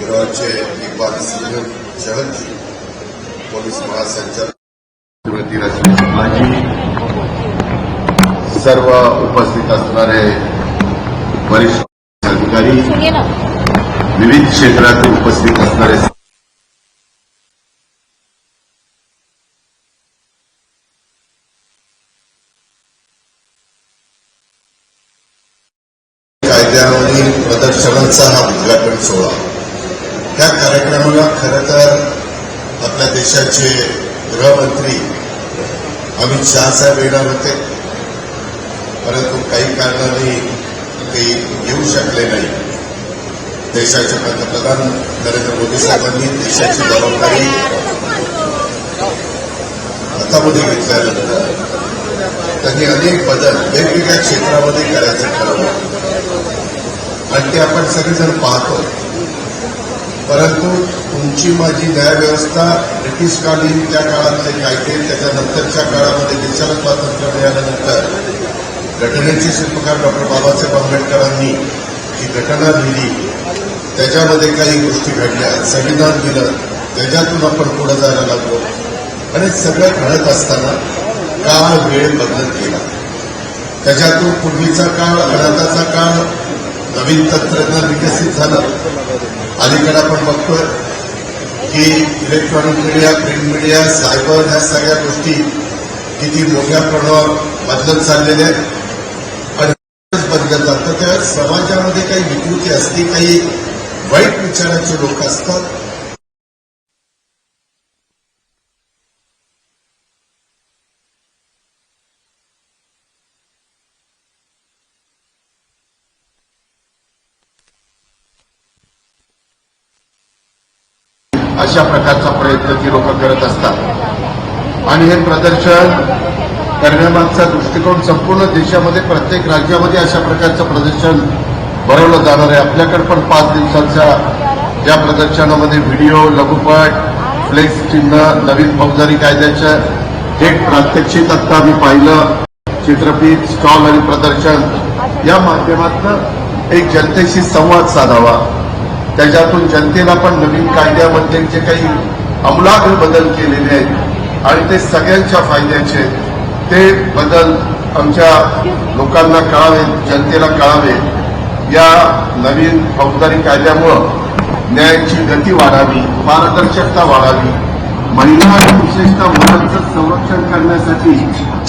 गृहाचे Iqbal Singh चहलजी police महासंचालक. श्रीमती रश्मी सर्व उपस्थित असणारे वरिष्ठ अधिकारी विविध क्षेत्रात उपस्थित असणारे कायद्यावरील प्रदर्शनाचा हा उद्घाटन सोहळा. त्या कार्यक्रमाला खरं तर आपल्या देशाचे गृहमंत्री अमित शहा साहेब येणार होते. परंतु काही कारणाने ते येऊ शकले नाही. देशाचे पंतप्रधान नरेंद्र मोदी साहेबांनी देशाची जबाबदारी हातामध्ये घेतल्यानंतर त्यांनी अनेक बदल वेगवेगळ्या क्षेत्रामध्ये करायचं ठरवलं. आणि ते आपण सगळेजण पाहतो. परंतु तुमची माझी न्यायव्यवस्था ब्रिटिशकालीन त्या काळातले कायदे त्याच्यानंतरच्या काळामध्ये देशाला स्वातंत्र्य मिळाल्यानंतर घटनेचे शिल्पकार डॉक्टर बाबासाहेब आंबेडकरांनी जी घटना लिहिली त्याच्यामध्ये काही गोष्टी घडल्या संविधान दिलं त्याच्यातून आपण पुढे जायला लागलो. आणि सगळं घडत असताना काळ वेळ बदलत गेला. त्याच्यातून पूर्वीचा काळ अनाथाचा काळ नवीन तंत्रज्ञान विकसित झालं. अलीकडे आपण बघतोय की electronic media print media cyber ह्या सगळ्या गोष्टी किती मोठ्या प्रमाणावर बदलत चाललेल्या आहेत. आणि बदलत जातं. त्या समाजामध्ये काही विकृती असते काही वाईट विचाराचे लोक असतात. अशा प्रकारचा प्रयत्न ती लोक करत असतात. आणि हे प्रदर्शन करण्यामागचा दृष्टिकोन संपूर्ण देशामध्ये प्रत्येक राज्यामध्ये अशा प्रकारचं प्रदर्शन भरवलं जाणार आहे. आपल्याकडे पण पाच दिवसांच्या या प्रदर्शनामध्ये व्हिडिओ लघुपट फ्लेक्स चिन्ह नवीन फौजदारी कायद्याचं एक प्रात्यक्षिक आत्ता मी पाहिलं. चित्रपट स्टॉल आणि प्रदर्शन या माध्यमातून एक जनतेशी संवाद साधावा. त्याच्यातून जनतेला पण नवीन कायद्यामध्ये जे काही अमलाग्र बदल केलेले आहेत आणि ते सगळ्यांच्या फायद्याचे ते बदल आमच्या लोकांना कळावे जनतेला कळावे. या नवीन फौजदारी कायद्यामुळं न्यायाची गती वाढावी पारदर्शकता वाढावी महिला आणि विशेषतः मुलांचं संरक्षण करण्यासाठी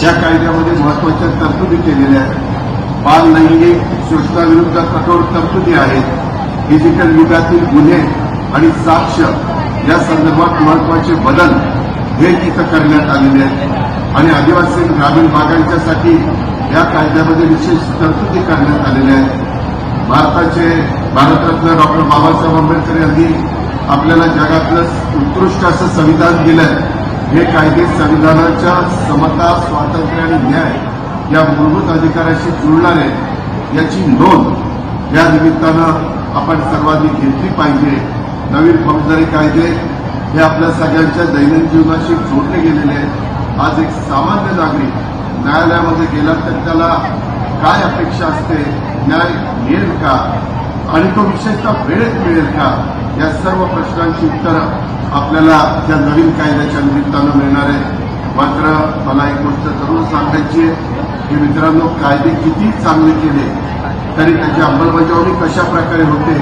या कायद्यामध्ये महत्त्वाच्या तरतुदी केलेल्या आहेत बाल लैंगिक शोषणाविरुद्ध कठोर तरतुदी आहेत डिजिटल युगातील गुन्हे आणि साक्ष या संदर्भात महत्त्वाचे बदल हे तिथं करण्यात आलेले आहेत. आणि आदिवासी ग्रामीण भागांच्यासाठी या कायद्यामध्ये विशेष तरतुदी करण्यात आलेल्या आहेत. भारताचे भारतरत्न डॉक्टर बाबासाहेब आंबेडकर यांनी आपल्याला जगातलं उत्कृष्ट असं संविधान दिलंय. हे कायदे संविधानाच्या समता स्वातंत्र्य आणि न्याय या मूलभूत अधिकाराशी जुळणारे याची नोंद या निमित्तानं आपण सर्वांनी घेतली पाहिजे. नवीन फौजदारी कायदे हे आपल्या सगळ्यांच्या दैनंदिन जीवनाशी जोडले गेलेले आहेत. आज एक सामान्य नागरिक न्यायालयामध्ये गेला तर त्याला काय अपेक्षा असते? न्याय मिळेल का? आणि तो विशेषतः वेळेत मिळेल का? या सर्व प्रश्नांची उत्तरं आपल्याला त्या नवीन कायद्याच्या निमित्तानं मिळणार आहे मात्र मला एक गोष्ट जरूर सांगायची आहे की मित्रांनो कायदे किती चांगले केले? तरी त्याची अंमलबजावणी कशा प्रकारे होते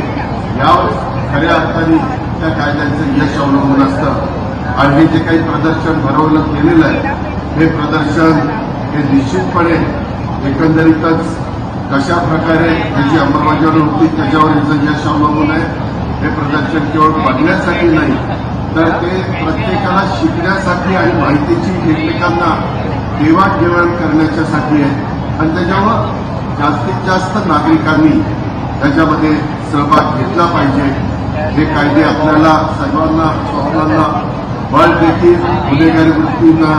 यावर खऱ्या अर्थाने त्या कायद्यांचं यश अवलंबून असतं. आणि हे जे काही प्रदर्शन भरवलं गेलेलं आहे हे प्रदर्शन हे निश्चितपणे एकंदरीतच कशा प्रकारे त्याची अंमलबजावणी होती त्याच्यावर याचं यश अवलंबून आहे हे प्रदर्शन केवळ बघण्यासाठी नाही तर ते प्रत्येकाला शिकण्यासाठी आणि माहितीची एकमेकांना देवाणघेवाण करण्याच्यासाठी आहे. आणि त्याच्यामुळं जास्तीत जास्त नागरिकांनी त्याच्यामध्ये सहभाग घेतला पाहिजे. हे कायदे आपल्याला सर्वांना स्वप्नांना बळ देतील गुन्हेगारी वृत्तींना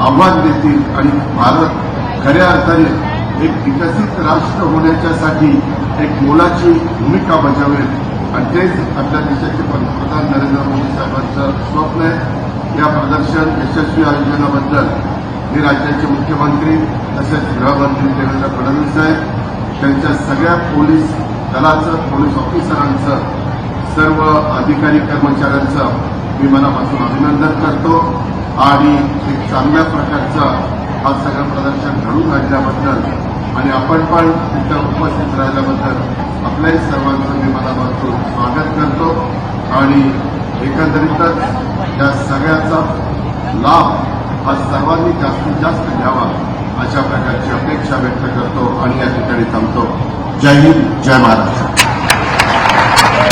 आव्हान देतील आणि भारत खऱ्या अर्थाने एक विकसित राष्ट्र होण्याच्यासाठी एक मोलाची भूमिका बजावेल. आणि तेच आपल्या देशाचे पंतप्रधान नरेंद्र मोदी साहेबांचं स्वप्न आहे. या प्रदर्शन यशस्वी आयोजनाबद्दल हे राज्याचे मुख्यमंत्री तसेच गृहमंत्री देवेंद्र फडणवीस साहेब त्यांच्या सगळ्या पोलीस दलाचं पोलीस ऑफिसरांचं सर्व अधिकारी कर्मचाऱ्यांचं मी मनापासून अभिनंदन करतो. आणि एक चांगल्या प्रकारचं हा सगळं प्रदर्शन घडून आणल्याबद्दल आणि आपण पण तिथं उपस्थित राहिल्याबद्दल आपल्याही सर्वांचं मी मनापासून स्वागत करतो. आणि एकंदरीतच या सगळ्याचा लाभ हा सर्वांनी जास्तीत जास्त घ्यावा अशा प्रकारची अपेक्षा व्यक्त करतो आणि या ठिकाणी थांबतो. जय हिंद जय महाराष्ट्र.